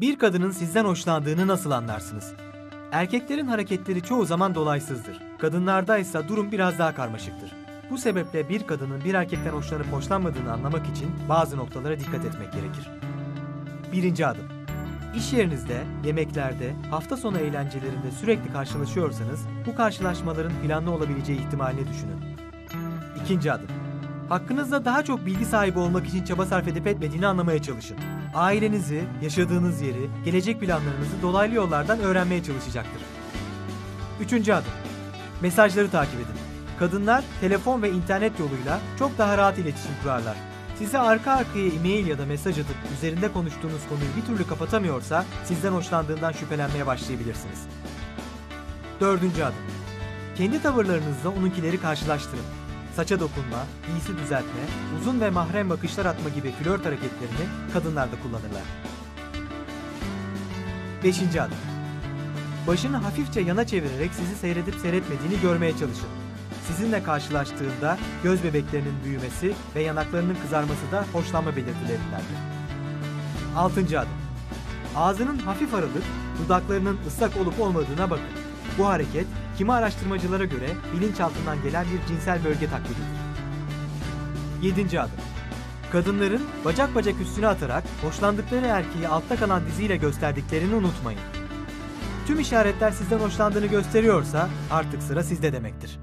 Bir kadının sizden hoşlandığını nasıl anlarsınız? Erkeklerin hareketleri çoğu zaman dolaysızdır. Kadınlarda ise durum biraz daha karmaşıktır. Bu sebeple bir kadının bir erkekten hoşlanıp hoşlanmadığını anlamak için bazı noktalara dikkat etmek gerekir. Birinci adım. İş yerinizde, yemeklerde, hafta sonu eğlencelerinde sürekli karşılaşıyorsanız bu karşılaşmaların planlı olabileceği ihtimalini düşünün. İkinci adım. Hakkınızda daha çok bilgi sahibi olmak için çaba sarf edip etmediğini anlamaya çalışın. Ailenizi, yaşadığınız yeri, gelecek planlarınızı dolaylı yollardan öğrenmeye çalışacaktır. Üçüncü adım. Mesajları takip edin. Kadınlar telefon ve internet yoluyla çok daha rahat iletişim kurarlar. Size arka arkaya e-mail ya da mesaj atıp üzerinde konuştuğunuz konuyu bir türlü kapatamıyorsa sizden hoşlandığından şüphelenmeye başlayabilirsiniz. Dördüncü adım. Kendi tavırlarınızla onunkileri karşılaştırın. Saça dokunma, giysi düzeltme, uzun ve mahrem bakışlar atma gibi flört hareketlerini kadınlar da kullanırlar. Beşinci adım. Başını hafifçe yana çevirerek sizi seyredip seyretmediğini görmeye çalışın. Sizinle karşılaştığında göz bebeklerinin büyümesi ve yanaklarının kızarması da hoşlanma belirtilerindendir. Altıncı adım. Ağzının hafif aralık, dudaklarının ıslak olup olmadığına bakın. Bu hareket, kimi araştırmacılara göre bilinçaltından gelen bir cinsel bölge taklididir. Yedinci adım. Kadınların bacak bacak üstüne atarak hoşlandıkları erkeği altta kalan diziyle gösterdiklerini unutmayın. Tüm işaretler sizden hoşlandığını gösteriyorsa artık sıra sizde demektir.